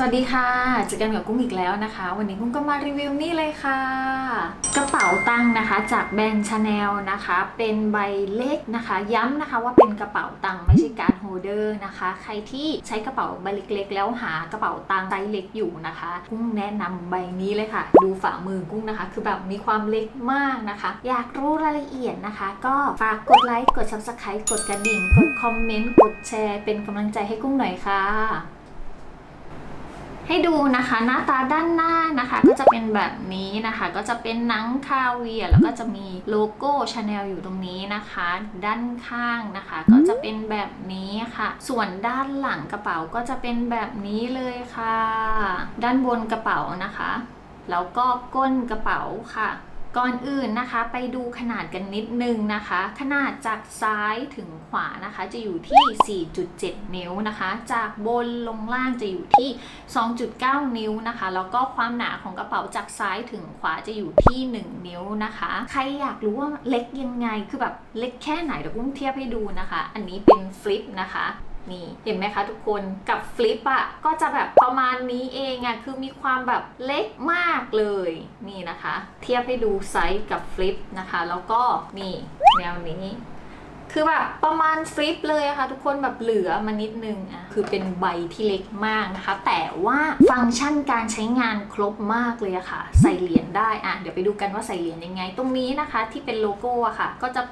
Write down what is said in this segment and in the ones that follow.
สวัสดีค่ะเจอกันกับกุ้งอีกแล้วนะคะ วันนี้กุ้งก็มารีวิวนี่เลยค่ะ กระเป๋าตังค์นะคะ จากแบรนด์ชาแนลนะคะ เป็นใบเล็กนะคะ ย้ำนะคะว่าเป็นกระเป๋าตังค์ไม่ใช่การโฮเดอร์นะคะ ใครที่ใช้กระเป๋าใบเล็กๆ แล้วหากระเป๋าตังค์ไซส์เล็กอยู่นะคะ กุ้งแนะนำใบนี้เลยค่ะ ดูฝ่ามือกุ้งนะคะ คือแบบมีความเล็กมากนะคะ อยากรู้รายละเอียดนะคะ ก็ฝากกดไลค์กด subscribe กดกระดิ่งกดคอมเมนต์กดแชร์เป็นกำลังใจให้กุ้งหน่อยค่ะ ให้ดูนะคะ หน้าตาด้านหน้านะคะ ก็จะเป็นแบบนี้นะคะ ก็จะเป็นหนังคาเวียแล้วก็จะมีโลโก้ชาแนลอยู่ตรงนี้นะคะ ด้านข้างนะคะ ก็จะเป็นแบบนี้ค่ะ ส่วนด้านหลังกระเป๋าก็จะเป็นแบบนี้เลยค่ะ ด้านบนกระเป๋านะคะ แล้วก็ก้นกระเป๋าค่ะ ก่อนอื่นนะคะไปดูขนาดกันนิดนึงนะคะ ขนาดจากซ้ายถึงขวานะคะจะอยู่ที่ 4.7 นิ้วนะคะ จากบนลงล่างจะอยู่ที่ 2.9 นิ้วนะคะ แล้วก็ความหนาของกระเป๋าจากซ้ายถึงขวาจะอยู่ที่ 1 นิ้วนะคะ ใครอยากรู้ว่าเล็กยังไงคือแบบเล็กแค่ไหนเดี๋ยวกุ้งเทียบให้ดูนะคะ อันนี้เป็นฟลิปนะคะ นี่เห็นไหมคะทุกคนกับฟลิปอะก็จะแบบประมาณนี้เองอะคือมีความแบบเล็กมากเลยนี่นะคะ เทียบให้ดูไซส์กับฟลิปนะคะ แล้วก็นี่แนวนี้คือแบบประมาณฟลิปเลยอะค่ะทุกคนแบบเหลือมานิดนึงอะคือเป็นใบที่เล็กมากนะคะ แต่ว่าฟังก์ชันการใช้งานครบมากเลยอะค่ะ ใส่เหรียญได้อะเดี๋ยวไปดูกันว่าใส่เหรียญยังไง ตรงนี้นะคะที่เป็นโลโก้อะค่ะ ก็จะ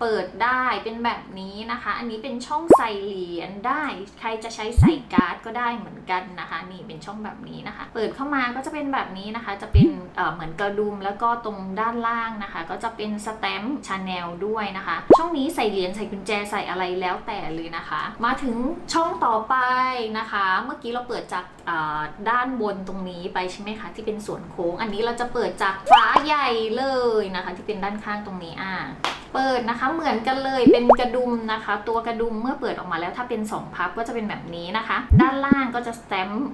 เปิดได้เป็นแบบนี้นะคะ อันนี้เป็นช่องใส่เหรียญได้ ใครจะใช้ใส่การ์ดก็ได้เหมือนกันนะคะ นี่เป็นช่องแบบนี้นะคะ เปิดเข้ามาก็จะเป็นแบบนี้นะคะ จะเป็นเเหมือนกระดุมแล้วก็ตรงด้านล่างนะคะ ก็จะเป็นสแตมป์ชาแนลด้วยนะคะ ช่องนี้ใส่เหรียญใส่กุญแจใส่อะไรแล้วแต่เลยนะคะ มาถึงช่องต่อไปนะคะ เมื่อกี้เราเปิดจากด้านบนตรงนี้ไปใช่ไหมคะที่เป็นส่วนโค้ง อันนี้เราจะเปิดจากฝาใหญ่เลยนะคะ ที่เป็นด้านข้างตรงนี้อ่า เปิดนะคะ เหมือนกันเลยเป็นกระดุมนะคะ ตัวกระดุมเมื่อเปิดออกมาแล้วถ้าเป็น 2 พับก็จะเป็นแบบนี้นะคะ ด้านล่างก็จะสแตมป์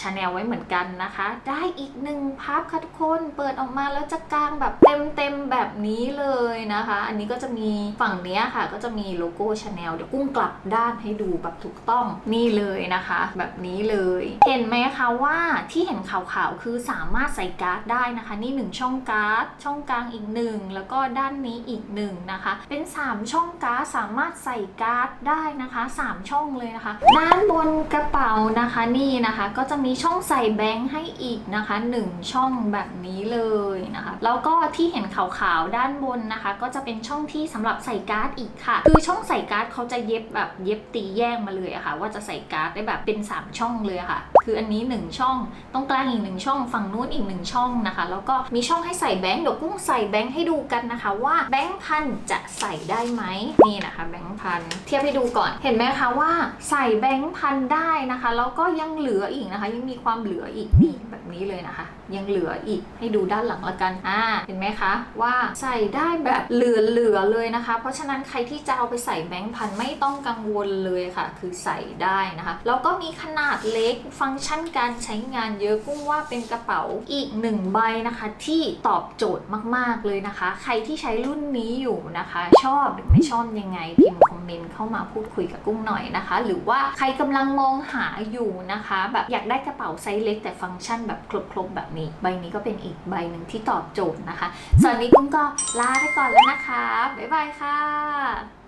ชาแนลไว้เหมือนกันนะคะ ได้อีกหนึ่งพับค่ะทุกคนเปิดออกมาแล้วจะกลางแบบเต็มเต็มแบบนี้เลยนะคะ อันนี้ก็จะมีฝั่งเนี้ยค่ะ ก็จะมีโลโก้ชาแนลเดี๋ยวกุ้งกลับด้านให้ดูแบบถูกต้องนี่เลยนะคะ แบบนี้เลย เห็นไหมคะว่าที่เห็นขาวๆคือสามารถใส่การ์ดได้นะคะ นี่หนึ่งช่องการ์ดช่องกลางอีกหนึ่งแล้วก็ด้านนี้อีกหนะคะ เป็น 3 ช่องการ์ดสามารถใส่การ์ดได้นะคะ 3 ช่องเลยนะคะ ด้านบนกระเป๋านะคะนี่นะคะ ก็จะมีช่องใส่แบงค์ให้อีกนะคะ 1 ช่องแบบนี้เลยนะคะ แล้วก็ที่เห็นขาวๆด้านบนนะคะ ก็จะเป็นช่องที่สำหรับใส่การ์ดอีกค่ะ คือช่องใส่การ์ดเขาจะเย็บแบบเย็บตีแยกมาเลยอะค่ะ ว่าจะใส่การ์ดได้แบบเป็น 3 ช่องเลยะค่ะ คืออันนี้ 1 ช่องตรงกลางอีกหนึ่งช่อง ฝั่งนู้นอีกหนึ่งช่องนะคะ แล้วก็มีช่องให้ใส่แบงค์เดี๋ยวกุ้งใส่แบงค์ให้ดูกันนะคะ ว่าแบงค์พันจะใส่ได้ไหมนี่นะคะแบงค์พันเทียบให้ดูก่อน เห็นไหมคะว่าใส่แบงค์พันได้นะคะ แล้วก็ยังเหลืออีกนะคะ ยังมีความเหลืออีกนี่แบบนี้เลยนะคะ ยังเหลืออีกให้ดูด้านหลังละกันอ่าเห็นไหมคะว่าใส่ได้แบบเหลือๆเลยนะคะ เพราะฉะนั้นใครที่จะเอาไปใส่แบงค์พันไม่ต้องกังวลเลยค่ะ คือใส่ได้นะคะแล้วก็มีขนาดเล็กฟังก์ชันการใช้งานเยอะกุ้งว่าเป็นกระเป๋าอีกหนึ่งใบนะคะ ที่ตอบโจทย์มากๆเลยนะคะ ใครที่ใช้รุ่นนี้อยู่นะคะ ชอบหรือไม่ชอบยังไงพิมพ์คอมเมนต์เข้ามาพูดคุยกับกุ้งหน่อยนะคะ หรือว่าใครกำลังมองหาอยู่นะคะ แบบอยากได้กระเป๋าไซส์เล็กแต่ฟังก์ชันแบบครบๆแบบนี้ใบนี้ก็เป็นอีกใบหนึ่งที่ตอบโจทย์นะคะ ส่วนนนี้กุ้งก็ลาไปก่อนแล้วนะคะ บ๊ายบายค่ะ